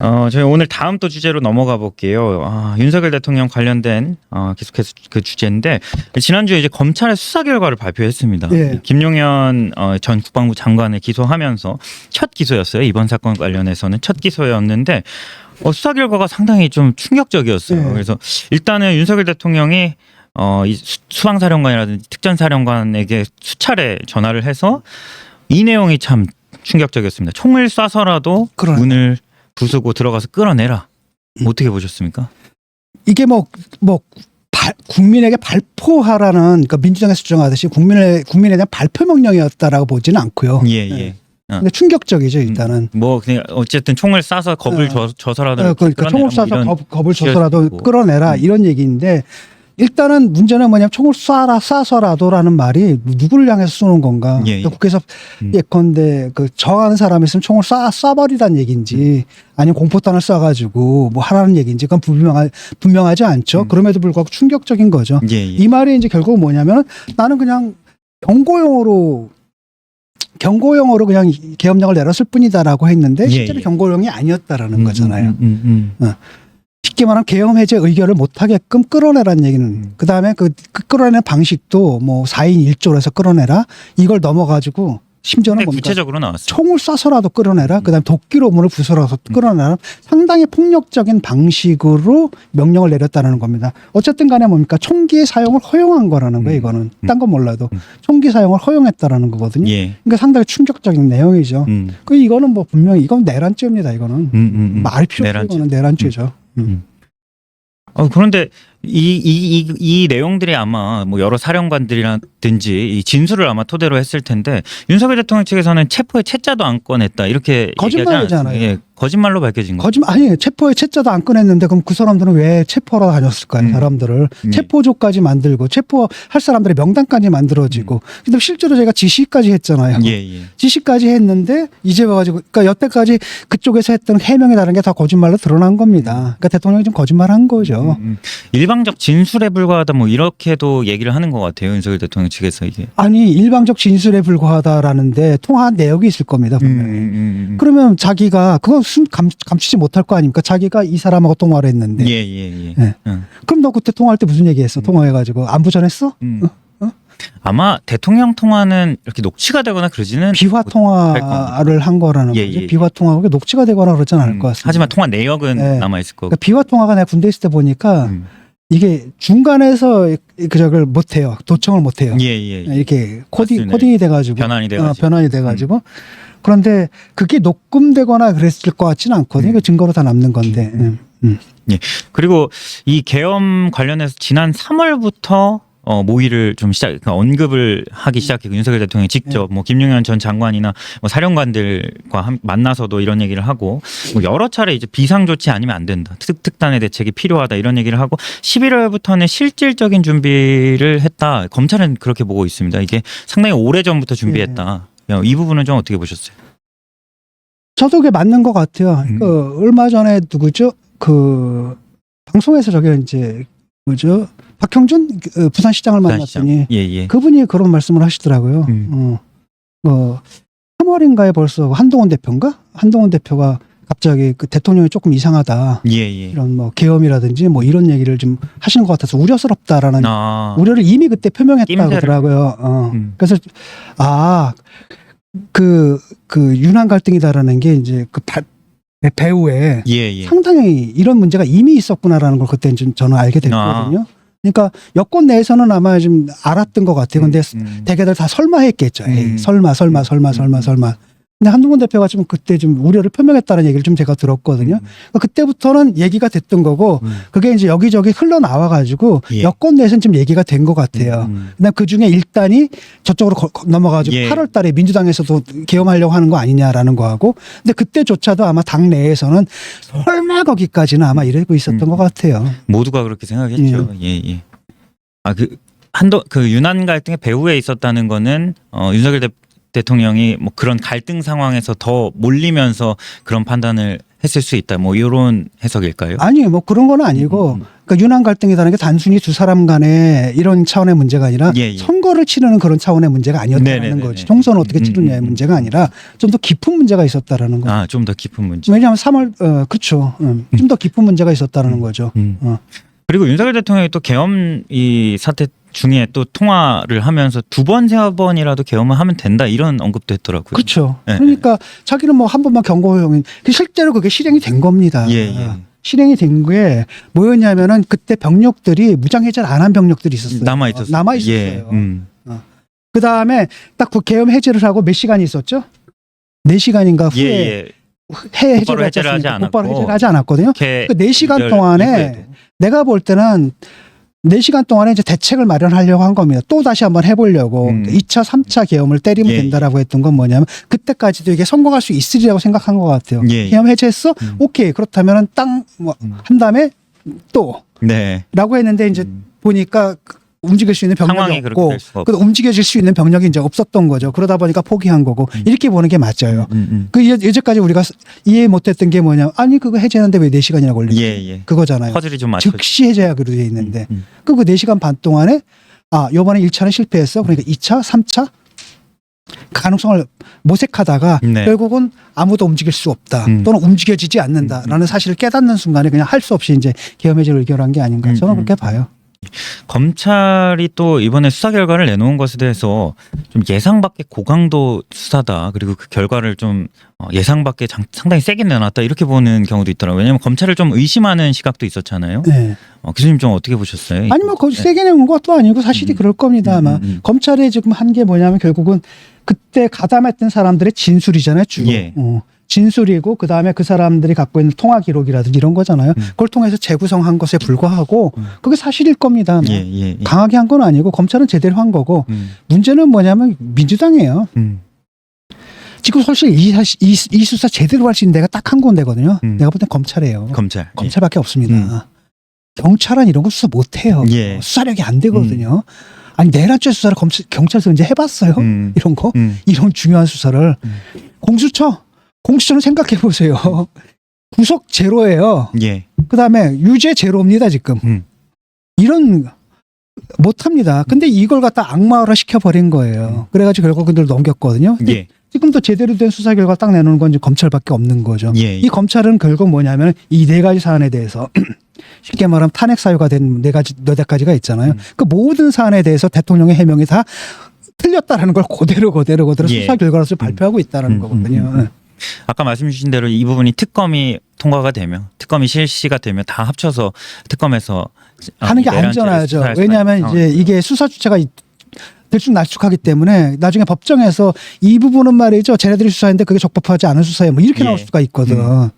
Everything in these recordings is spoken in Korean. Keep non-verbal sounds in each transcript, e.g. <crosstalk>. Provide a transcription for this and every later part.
어, 저희 오늘 다음 또 주제로 넘어가 볼게요. 아, 윤석열 대통령 관련된 어, 계속해서 그 주제인데 지난주에 이제 검찰의 수사 결과를 발표했습니다. 예. 김용현 어, 전 국방부 장관을 기소하면서 첫 기소였어요. 이번 사건 관련해서는 첫 기소였는데 어, 수사 결과가 상당히 좀 충격적이었어요. 예. 그래서 일단은 윤석열 대통령이 어, 이 수- 수방사령관이라든지 특전사령관에게 수차례 전화를 해서 이 내용이 참 충격적이었습니다. 총을 쏴서라도 그러네. 문을 부수고 들어가서 끌어내라. 음. 어떻게 보셨습니까? 이게 뭐, 뭐, 발- 국민에게 발포하라는, 그러니까 민주당에서 주장하듯이 국민의, 국민에 대한 발표 명령이었다라고 보지는 않고요. 예, 예. 네. 근데 충격적이죠, 일단은. 뭐 그냥 어쨌든 총을 쏴서 겁을 어. 줘, 줘서라도 어, 그러니까 끌어내라. 총을 뭐 쏴서 이런 겁, 겁을. 줘서라도 끌어내라 음. 이런 얘기인데 일단은 문제는 뭐냐면 총을 쏴라 쏴서라도라는 말이 누구를 향해서 쏘는 건가? 예, 예. 국회에서 음. 예컨대 그 저하는 사람이 있으면 총을 쏴 쏴버리란 얘기인지 아니면 공포탄을 쏴가지고 뭐 하라는 얘기인지 그건 분명하, 분명하지 않죠. 음. 그럼에도 불구하고 충격적인 거죠. 예, 예. 이 말이 이제 결국 뭐냐면 나는 그냥 경고용으로 경고용어로 그냥 계엄령을 내렸을 뿐이다라고 했는데 예, 실제로 예. 경고용이 아니었다라는 음, 거잖아요. 음, 음, 음. 쉽게 말하면 계엄 해제 의결을 못 하게끔 끌어내라는 얘기는 음. 그다음에 그, 그 끌어내는 방식도 뭐 4인 1조로 해서 끌어내라 이걸 넘어 가지고 심지어는 뭡니까? 구체적으로 나왔어요. 총을 쏴서라도 끌어내라. 음. 그다음에 도끼로 문을 부숴라서 음. 끌어내라. 상당히 폭력적인 방식으로 명령을 내렸다는 겁니다. 어쨌든 간에 뭡니까? 총기의 사용을 허용한 거라는 거예요, 음. 이거는. 음. 딴건 몰라도. 음. 총기 사용을 허용했다라는 거거든요. 예. 그러니까 상당히 충격적인 내용이죠. 음, 그 이거는 뭐 분명히 이건 내란죄입니다, 이거는. 음, 음, 음. 말이 필요 내란죄. 이거는 내란죄죠. 음. 어, 그런데 이, 이, 이, 이 내용들이 아마 뭐 여러 사령관들이라든지 이 진술을 아마 토대로 했을 텐데 윤석열 대통령 측에서는 체포의 채자도 안 꺼냈다 이렇게 거짓말이잖아요. 얘기하지? 예, 거짓말로 밝혀진 거. 거짓말 아니 체포에 채자도 안 꺼냈는데 그럼 그 사람들은 왜 체포하러 다녔을까 요? 음. 사람들을 예. 체포조까지 만들고 체포할 사람들의 명단까지 만들어지고 근데 실제로 제가 지시까지 했잖아요. 음. 예, 예. 지시까지 했는데 이제 와가지고 그러니까 여태까지 그쪽에서 했던 해명이 다른 게 다 거짓말로 드러난 겁니다. 그러니까 대통령이 좀 거짓말한 거죠. 음, 음. 일방적 진술에 불과하다 뭐 이렇게도 얘기를 하는 것 같아요 윤석열 대통령 측에서 이게. 아니 일방적 진술에 불과하다라는데 통화한 내역이 있을 겁니다. 음, 분명히. 음, 음. 그러면 자기가 그건 순 감, 감추지 못할 거 아닙니까? 자기가 이 사람하고 통화를 했는데. 예, 예, 예. 네. 음. 그럼 너 그때 통화할 때 무슨 얘기했어? 통화해가지고 안부 전했어? 음. 어? 어? 아마 대통령 통화는 이렇게 녹취가 되거나 그러지는 비화 할 통화를 한 거라는 예, 거죠. 예. 비화 통화가 녹취가 되거나 그러진 않을 음, 것 같습니다. 하지만 통화 내역은 네. 남아 있을 거고. 그러니까 비화 통화가 내가 군대 있을 때 보니까 음. 이게 중간에서 그 저걸 못 해요. 도청을 못 해요. 예, 예. 예. 이렇게 코딩 맞습니다. 코딩이 돼 가지고 변환이 어, 돼가지고. 변환이 돼 가지고 그런데 그게 녹음되거나 그랬을 것 같지는 않거든요. 음. 그 증거로 다 남는 건데. 음. 음. 그리고 이 계엄 관련해서 지난 3월부터 어, 모의를 좀 시작, 그러니까 언급을 하기 시작했고 윤석열 대통령이 직접 뭐 김용현 전 장관이나 뭐 사령관들과 함- 만나서도 이런 얘기를 하고 뭐 여러 차례 이제 비상 조치 아니면 안 된다, 특 특단의 대책이 필요하다 이런 얘기를 하고 11월부터는 실질적인 준비를 했다. 검찰은 그렇게 보고 있습니다. 이게 상당히 오래 전부터 준비했다. 야, 이 부분은 좀 어떻게 보셨어요? 저도 그게 맞는 것 같아요. 음. 그 얼마 전에 누구죠? 그 방송에서 저게 이제 뭐죠? 박형준 그 부산시장을 만났더니 예, 예. 그분이 그런 말씀을 하시더라고요. 음. 어, 어, 3월인가에 벌써 한동훈 대표인가? 한동훈 대표가 갑자기 그 대통령이 조금 이상하다. 예, 예. 이런 뭐 계엄이라든지 뭐 이런 얘기를 좀 하시는 것 같아서 우려스럽다라는 아, 우려를 이미 그때 표명했다고. 하더라고요. 어. 음. 그래서 아, 그, 그 윤한 갈등이다라는 게 이제 그 바- 배우에 예, 예. 상당히 이런 문제가 이미 있었구나라는 걸 그때 좀 저는 알게 됐거든요. 그러니까 여권 내에서는 아마 좀 알았던 것 같아요. 근데 음. 대개들 다 설마 했겠죠. 에이, 음. 설마, 설마, 설마, 음. 설마, 설마. 근데 한동훈 대표가 좀 그때 좀 우려를 표명했다는 얘기를 좀 제가 들었거든요. 그러니까 그때부터는 얘기가 됐던 거고 음. 그게 이제 여기저기 흘러나와 가지고 예. 여권 내에서는 좀 얘기가 된 것 같아요. 음. 그다음 그 중에 일단이 저쪽으로 넘어가지고 예. 8월 달에 민주당에서도 계엄하려고 하는 거 아니냐라는 거하고 근데 그때조차도 아마 당 내에서는 설마 거기까지는 아마 이러고 있었던 음. 것 같아요. 모두가 그렇게 생각했죠. 예, 예. 아, 그 한도 그 유난 갈등의 배후에 있었다는 거는 어 윤석열 대, 대통령이 뭐 그런 갈등 상황에서 더 몰리면서 그런 판단을 했을 수 있다. 뭐 이런 해석일까요? 아니 뭐 그런 건 아니고 음, 음. 그러니까 유난 갈등이라는 게 단순히 두 사람 간의 이런 차원의 문제가 아니라 예, 예. 선거를 치르는 그런 차원의 문제가 아니었다는 네네네네. 거지. 총선을 어떻게 음, 치르냐의 음, 음. 문제가 아니라 좀 더 깊은 문제가 있었다라는 거. 아, 좀 더 깊은 문제. 왜냐하면 3월 어 그렇죠. 좀더 깊은 문제가 있었다는 거죠. 음. 어. 그리고 윤석열 대통령이 또 계엄 이 사태 중에 또 통화를 하면서 두 번, 세 번이라도 계엄을 하면 된다 이런 언급도 했더라고요. 그렇죠. 네. 그러니까 자기는 뭐 한 번만 경고 허용인 그 실제로 그게 실행이 된 겁니다. 예, 예. 실행이 된 게 뭐였냐면은 그때 병력들이 무장 해제를 안 한 병력들이 있었어요. 남아 있었어요. 남아 있었어요. 예, 음. 그 다음에 딱 그 계엄 해제를 하고 몇 시간이 있었죠? 네 시간인가 후에 예, 예. 해 해제를 해제를 하지 했었으니까 곧바로 않았고. 해제를 하지 않았거든요. 그그 4시간 동안에 내가 볼 때는 4시간 동안에 이제 대책을 마련하려고 한 겁니다. 또 다시 한번 해보려고 음. 2차, 3차 계엄을 때리면 예, 된다라고 했던 건 뭐냐면 그때까지도 이게 성공할 수 있으리라고 생각한 것 같아요. 예, 예. 계엄 해제했어? 음. 오케이. 그렇다면은 땅뭐 음. 한 다음에 또 네. 라고 했는데 이제 음. 보니까 그 움직일 수 있는 병력이 없고. 그 움직여질 수 있는 병력이 이제 없었던 거죠. 그러다 보니까 포기한 거고 음. 이렇게 보는 게 맞아요. 음, 음. 그 예- 예전까지 우리가 이해 못했던 게 뭐냐? 아니 그거 해제하는데 왜 4 시간이나 걸리지? 예, 예. 그거잖아요. 퍼즐이 좀 맞춰. 즉시 해제하기로 돼 있는데 음, 그 4 시간 반 동안에 아 요번에 1차는 실패했어. 그러니까 2차, 3차 가능성을 모색하다가 네. 결국은 아무도 움직일 수 없다 음. 또는 움직여지지 않는다라는 사실을 깨닫는 순간에 그냥 할 수 없이 이제 계엄해제를 의결한 게 아닌가 저는 음, 음. 그렇게 봐요. 검찰이 또 이번에 수사 결과를 내놓은 것에 대해서 좀 예상 밖의 고강도 수사다. 그리고 그 결과를 좀 어, 예상 밖에 장- 상당히 세게 내놨다. 이렇게 보는 경우도 있더라고요. 왜냐하면 검찰을 좀 의심하는 시각도 있었잖아요. 네. 어, 교수님 좀 어떻게 보셨어요? 아니 뭐 거기 네. 세게 내는 것도 아니고 사실이 음. 그럴 겁니다 아마 음, 음. 검찰이 지금 한 게 뭐냐면 결국은 그때 가담했던 사람들의 진술이잖아요 주로 예. 어. 진술이고 그 다음에 그 사람들이 갖고 있는 통화 기록이라든지 이런 거잖아요 음. 그걸 통해서 재구성한 것에 불과하고 음. 그게 사실일 겁니다. 예, 예, 예. 강하게 한 건 아니고 검찰은 제대로 한 거고 음, 문제는 뭐냐면 민주당이에요 음, 지금 사실 이, 사- 이, 이 수사 제대로 할 수 있는 데가 딱 한 군데거든요 음. 내가 볼 땐 검찰이에요 검찰. 검찰밖에 없습니다. 음. 경찰은 이런 거 수사 못 해요. 예. 음. 수사력이 안 되거든요. 아니 내란죄 수사를 검찰, 경찰서 언제 해봤어요? 예. 음, 이런 거 음, 이런 중요한 수사를 음. 공수처 공수처는 생각해 보세요. <laughs> 구속 제로예요. 예. 그다음에 유죄 제로입니다 지금. 음. 이런 못합니다. 근데 이걸 갖다 악마화 시켜버린 거예요. 그래가지고 결국 그들 넘겼거든요. 예. 지금도 제대로 된 수사 결과 딱 내놓는 건 이제 검찰밖에 없는 거죠. 예. 이 검찰은 결국 뭐냐면 이 네 가지 사안에 대해서 <clears throat> 쉽게 말하면 탄핵 사유가 된 네 가지 몇 가지가 있잖아요. 음. 그 모든 사안에 대해서 대통령의 해명이 다 틀렸다라는 걸 그대로 그대로 그대로 예. 수사 결과로서 발표하고 있다는 음, 거거든요. 음, 음. 아까 말씀 주신 대로 이 부분이 특검이 통과가 되면 특검이 실시가 되면 다 합쳐서 특검에서 어, 하는 게 안전하죠. 왜냐하면 이제 이게 수사 주체가 이- 들쭉날쭉하기 때문에 나중에 법정에서 이 부분은 말이죠. 쟤네들이 수사했는데 그게 적법하지 않은 수사에 뭐 이렇게 예. 나올 수가 있거든. 음.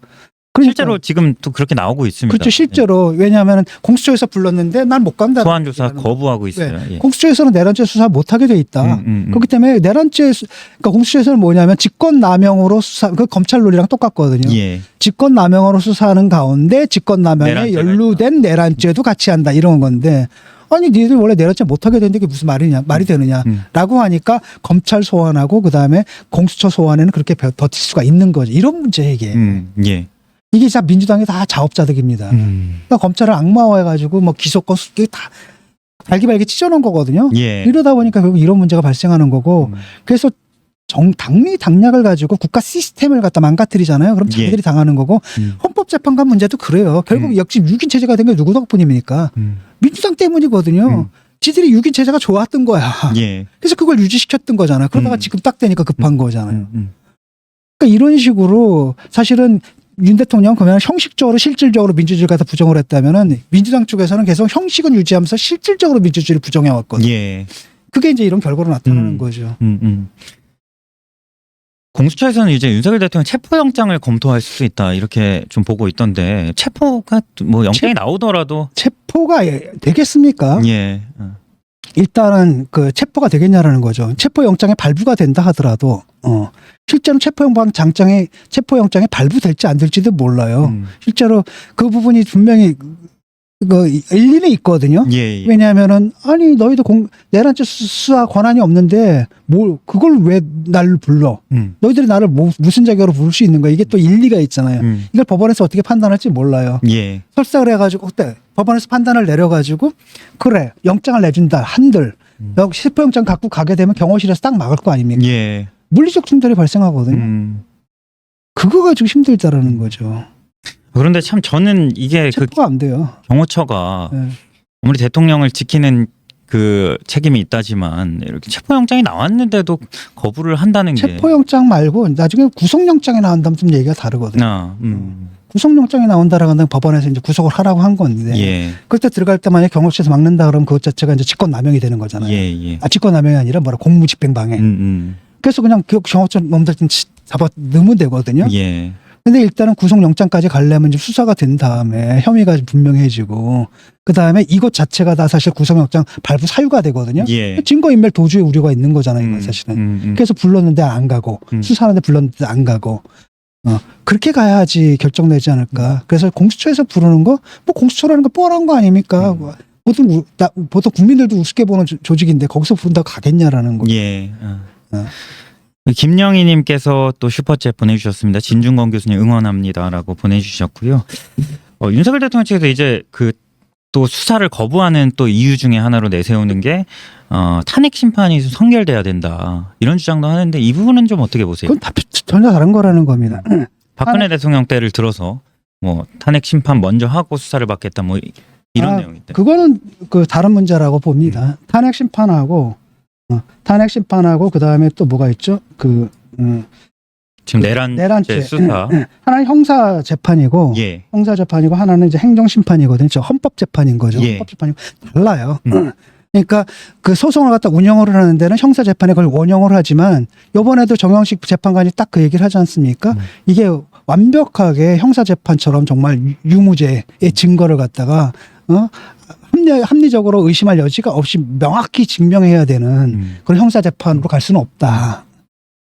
그러니까 실제로 지금 또 그렇게 나오고 있습니다. 그렇죠. 실제로 왜냐하면 공수처에서 불렀는데 난 못 간다. 소환 조사 거부하고 있어요. 예. 공수처에서는 내란죄 수사 못 하게 돼 있다. 음, 음, 음. 그렇기 때문에 내란죄 수- 그러니까 공수처에서는 뭐냐면 직권 남용으로 수사 그 검찰룰이랑 똑같거든요. 예. 직권 남용으로 수사하는 가운데 직권 남용에 내란죄가 연루된 내란죄도 같이 한다 이런 건데 아니 니들 원래 내란죄 못 하게 되는데 그게 무슨 말이냐 말이 되느냐라고 음. 하니까 검찰 소환하고 그 다음에 공수처 소환에는 그렇게 버- 버틸 수가 있는 거죠. 이런 문제 이게 음, 예. 이게 다 민주당이 다 자업자득입니다. 음. 그러니까 검찰을 악마화해가지고 뭐 기소권 수기 다 발기발기 찢어놓은 거거든요. 예. 이러다 보니까 결국 이런 문제가 발생하는 거고 음. 그래서 정 당리 당략을 가지고 국가 시스템을 갖다 망가뜨리잖아요. 그럼 예. 자기들이 당하는 거고 음. 헌법재판관 문제도 그래요. 결국 음. 역시 6인 체제가 된 게 누구 덕분입니까? 음. 민주당 때문이거든요. 음. 지들이 6인 체제가 좋았던 거야. 예. 그래서 그걸 유지시켰던 거잖아. 그러다가 음. 지금 딱 되니까 급한 거잖아요. 음, 음. 그러니까 이런 식으로 사실은 윤 대통령 그러면 형식적으로 실질적으로 민주주의를 갖다 부정을 했다면은 민주당 쪽에서는 계속 형식은 유지하면서 실질적으로 민주주의를 부정해 왔거든. 요 예. 그게 이제 이런 결과로 나타나는 음. 거죠. 음, 음. 공수처에서는 이제 윤석열 대통령 체포영장을 검토할 수도 있다 이렇게 좀 보고 있던데 체포가 뭐 영장이 나오더라도 체포가 예- 되겠습니까? 예, 어. 일단은 그 체포가 되겠냐라는 거죠. 체포 영장에 발부가 된다 하더라도 어 실제로 체포 영장 장장에 체포 영장에 발부될지 안 될지도 몰라요. 음. 실제로 그 부분이 분명히 그 일리는 있거든요. 예, 예. 왜냐하면은 아니 너희도 공 내란죄 수- 수사 권한이 없는데 뭘 그걸 왜 나를 불러? 음. 너희들이 나를 뭐, 무슨 자격으로 부를 수 있는 거야? 이게 또 일리가 있잖아요. 음. 이걸 법원에서 어떻게 판단할지 몰라요. 예. 설사 그래가지고 그때 법원에서 판단을 내려가지고 그래 영장을 내준다 한들 음. 여기 실포영장 갖고 가게 되면 경호실에서 딱 막을 거 아닙니까? 예. 물리적 충돌이 발생하거든요. 음. 그거 가지고 힘들다라는 거죠. 그런데 참 저는 이게 그 체포가 안 돼요. 경호처가 네. 아무리 대통령을 지키는 그 책임이 있다지만 이렇게 체포영장이 나왔는데도 거부를 한다는 게 체포영장 말고 나중에 구속영장이 나온다면 좀 얘기가 다르거든요. 아, 음. 구속영장이 나온다라고 하면 법원에서 이제 구속을 하라고 한 건데 예. 그때 들어갈 때 만약 경호처에서 막는다 그러면 그것 자체가 이제 직권남용이 되는 거잖아요. 예, 예. 아 직권남용이 아니라 뭐라 공무집행방해. 음, 음. 그래서 그냥 그 경호처 놈들 좀 치- 잡아 넣으면 되거든요. 예. 근데 일단은 구속영장까지 가려면 좀 수사가 된 다음에 혐의가 분명해지고 그 다음에 이것 자체가 다 사실 구속영장 발부 사유가 되거든요. 예. 증거인멸 도주의 우려가 있는 거잖아요, 이건 음, 사실은. 음, 음. 그래서 불렀는데 안 가고 음. 수사하는데 불렀는데 안 가고 어, 그렇게 가야지 결정되지 않을까. 그래서 공수처에서 부르는 거 뭐 공수처라는 거 뻔한 거 아닙니까? 음. 보통 우- 나- 보통 국민들도 우습게 보는 조- 조직인데 거기서 부른다고 가겠냐라는 거. 예. 어. 어. 김영희님께서 또 슈퍼챗 보내주셨습니다. 진중권 교수님 응원합니다라고 보내주셨고요. 어, 윤석열 대통령 측에서 이제 그 또 수사를 거부하는 또 이유 중에 하나로 내세우는 게 어, 탄핵 심판이 성결돼야 된다 이런 주장도 하는데 이 부분은 좀 어떻게 보세요? 그건 다 전혀 다른 거라는 겁니다. <clears throat> 박근혜 대통령 때를 들어서 뭐 탄핵 심판 먼저 하고 수사를 받겠다 뭐 이- 이런 아, 내용인데. 그거는 그 다른 문제라고 봅니다. 탄핵 심판하고 어, 탄핵 심판하고 그 다음에 또 뭐가 있죠? 그 음, 지금 내란죄, 내란죄. 수사. 하나는 형사 재판이고 예. 형사 재판이고 하나는 이제 행정 심판이거든요. 저 헌법 재판인 거죠. 예. 헌법 재판이 달라요. 음. <clears throat> 그러니까 그 소송을 갖다 운영을 하는 데는 형사 재판에 그걸 원형을 하지만 요번에도 정영식 재판관이 딱 그 얘기를 하지 않습니까? 음. 이게 완벽하게 형사 재판처럼 정말 유- 유무죄의 증거를 갖다가 어 합리, 합리적으로 의심할 여지가 없이 명확히 증명해야 되는 음. 그런 형사 재판으로 갈 수는 없다.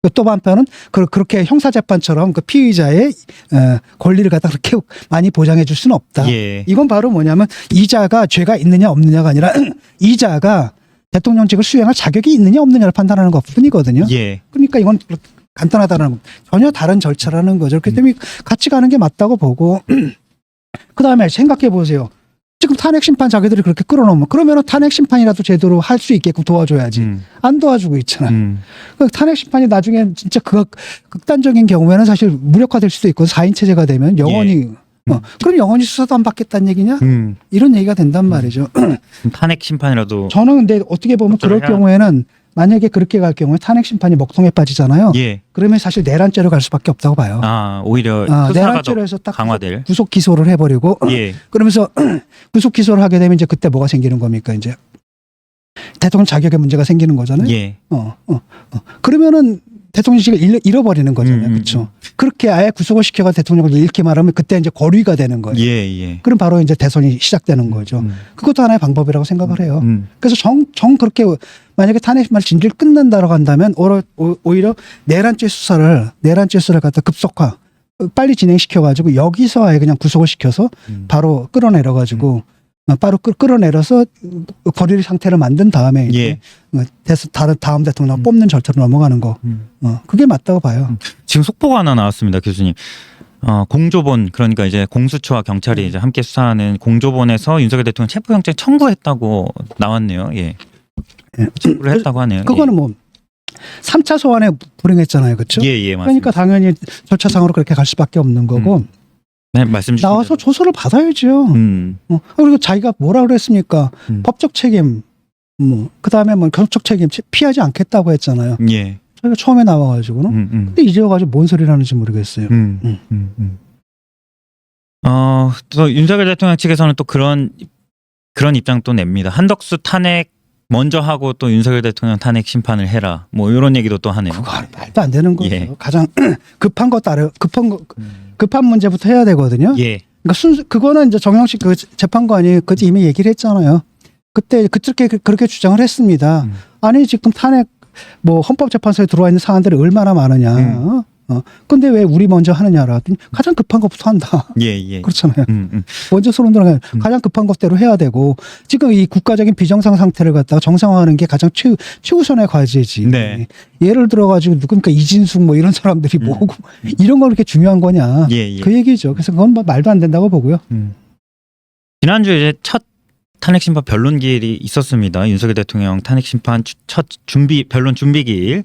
또 한편은 그- 그렇게 형사 재판처럼 그 피의자의 어, 권리를 갖다 그렇게 많이 보장해 줄 수는 없다. 예. 이건 바로 뭐냐면 이자가 죄가 있느냐 없느냐가 아니라 <clears throat> 이자가 대통령직을 수행할 자격이 있느냐 없느냐를 판단하는 것 뿐이거든요. 예. 그러니까 이건 간단하다는 거. 전혀 다른 절차라는 거죠. 그렇기 때문에 같이 가는 게 맞다고 보고 <clears throat> 그 다음에 생각해 보세요. 지금 탄핵 심판 자기들이 그렇게 끌어놓으면 그러면 탄핵 심판이라도 제대로 할 수 있게끔 도와줘야지. 음. 안 도와주고 있잖아. 음. 그 탄핵 심판이 나중에 진짜 그 극단적인 경우에는 사실 무력화될 수도 있고 4인 체제가 되면 영원히 어, 그럼 영원히 수사도 안 받겠다는 얘기냐? 음. 이런 얘기가 된단 말이죠. 탄핵 심판이라도 저는 근데 어떻게 보면 그럴 해야- 경우에는 만약에 그렇게 갈 경우에 탄핵 심판이 먹통에 빠지잖아요. 예. 그러면 사실 내란죄로 갈 수밖에 없다고 봐요. 아 오히려 아, 내란죄로 더 해서 딱 강화될. 구속 기소를 해버리고 예. <clears throat> 그러면서 <clears throat> 구속 기소를 하게 되면 이제 그때 뭐가 생기는 겁니까 이제 대통령 자격의 문제가 생기는 거잖아요. 예. 어, 어, 어. 그러면은 대통령직을 잃- 잃어버리는 거잖아요. 음, 음, 그렇죠. 그렇게 아예 구속을 시켜가 대통령을 잃게 말하면 그때 이제 거리가 되는 거예요. 예. 예. 그럼 바로 이제 대선이 시작되는 거죠. 음. 그것도 하나의 방법이라고 생각을 해요. 음. 그래서 정, 정 그렇게 만약에 탄핵말 진실 끝낸다라고 한다면 오히려, 오히려 내란죄 수사를 내란죄 수사를 갖다 급속화 어, 빨리 진행시켜가지고 여기서 아예 그냥 구속을 시켜서 음. 바로 끌어내려가지고 어, 바로 끌, 끌어내려서 거리 상태를 만든 다음에 이제 예. 어, 대선 다른 다음 대통령 음. 뽑는 절차로 넘어가는 거 음. 어, 그게 맞다고 봐요. 지금 속보가 하나 나왔습니다, 교수님. 어, 공조본 그러니까 이제 공수처와 경찰이 음. 이제 함께 수사하는 공조본에서 윤석열 대통령 체포영장 청구했다고 나왔네요. 예. 예. 청구를 했다고 하네요. 그거는 뭐 3차 소환에 불응했잖아요, 그렇죠? 예, 예, 맞습니다. 그러니까 당연히 절차상으로 그렇게 갈 수밖에 없는 거고 네, 말씀 주신 나와서 대로. 조서를 받아야죠. 음. 어, 그리고 자기가 뭐라 그랬습니까? 음. 법적 책임, 뭐, 그 다음에 뭐, 경찰적 책임 피하지 않겠다고 했잖아요. 예. 자기가 처음에 나와가지고는. 음, 음. 근데 이제 와가지고 뭔 소리를 하는지 모르겠어요. 음, 음. 음, 음. 어, 또 윤석열 대통령 측에서는 또 그런 그런 입장 또 냅니다. 한덕수 탄핵 먼저 하고 또 윤석열 대통령 탄핵 심판을 해라. 뭐 이런 얘기도 또 하네요. 그거 말도 안 되는 거죠. 예. 가장 <clears throat> 급한 거 따르, 급한 거, 음. 급한 문제부터 해야 되거든요. 예. 그러니까 순수, 그거는 이제 정영식 그 재판관이 그때 이미 얘기를 했잖아요. 그때 그렇게, 그렇게 주장을 했습니다. 음. 아니, 지금 탄핵, 뭐, 헌법재판소에 들어와 있는 사안들이 얼마나 많으냐. 음. 어? 어, 근데 왜 우리 먼저 하느냐라 더니 가장 급한 것부터 한다. 예, 예. 그렇잖아요. 음, 음. 먼저 들어가면 음. 가장 급한 것대로 해야 되고 지금 이 국가적인 비정상 상태를 갖다가 정상화하는 게 가장 최, 최우선의 과제지. 네. 예를 들어가지고 누굽니까 이진숙 뭐 이런 사람들이 음. 뭐고 이런 거 그렇게 중요한 거냐. 예, 예. 그 얘기죠. 그래서 그건 뭐 말도 안 된다고 보고요. 음. 지난주에 이제 첫 탄핵 심판 변론 기일이 있었습니다. 윤석열 대통령 탄핵 심판 주- 첫 준비 변론 준비 기일.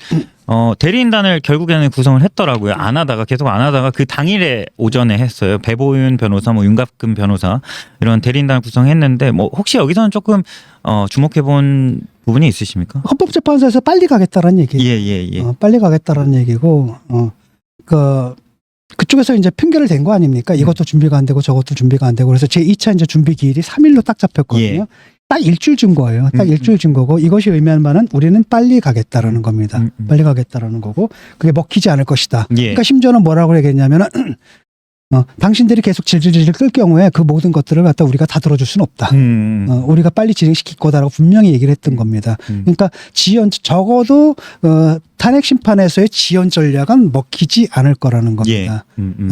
어, 대리인단을 결국에는 구성을 했더라고요. 안 하다가 계속 안 하다가 그 당일에 오전에 했어요. 배보윤 변호사, 뭐 윤갑근 변호사 이런 대리인단을 구성했는데 뭐 혹시 여기서는 조금 어, 주목해 본 부분이 있으십니까? 헌법재판소에서 빨리 가겠다라는 얘기. 예, 예, 예. 어, 빨리 가겠다라는 얘기고 어, 그 그쪽에서 이제 핑계를 댄 거 아닙니까? 이것도 준비가 안 되고 저것도 준비가 안 되고 그래서 제 2차 이제 준비 기일이 3일로 딱 잡혔거든요. 예. 딱 일주일 준 거예요. 딱 음, 일주일 준 거고 이것이 의미하는 바는 우리는 빨리 가겠다라는 겁니다. 음, 음. 빨리 가겠다라는 거고 그게 먹히지 않을 것이다. 예. 그러니까 심지어는 뭐라고 얘기했냐면은 <clears throat> 어, 당신들이 계속 질질질 끌 경우에 그 모든 것들을 갖다 우리가 다 들어줄 수는 없다. 음, 어, 우리가 빨리 진행시킬 거다라고 분명히 얘기를 했던 겁니다. 음. 그러니까 지연 적어도 어, 탄핵 심판에서의 지연 전략은 먹히지 않을 거라는 예. 겁니다. 음, 음.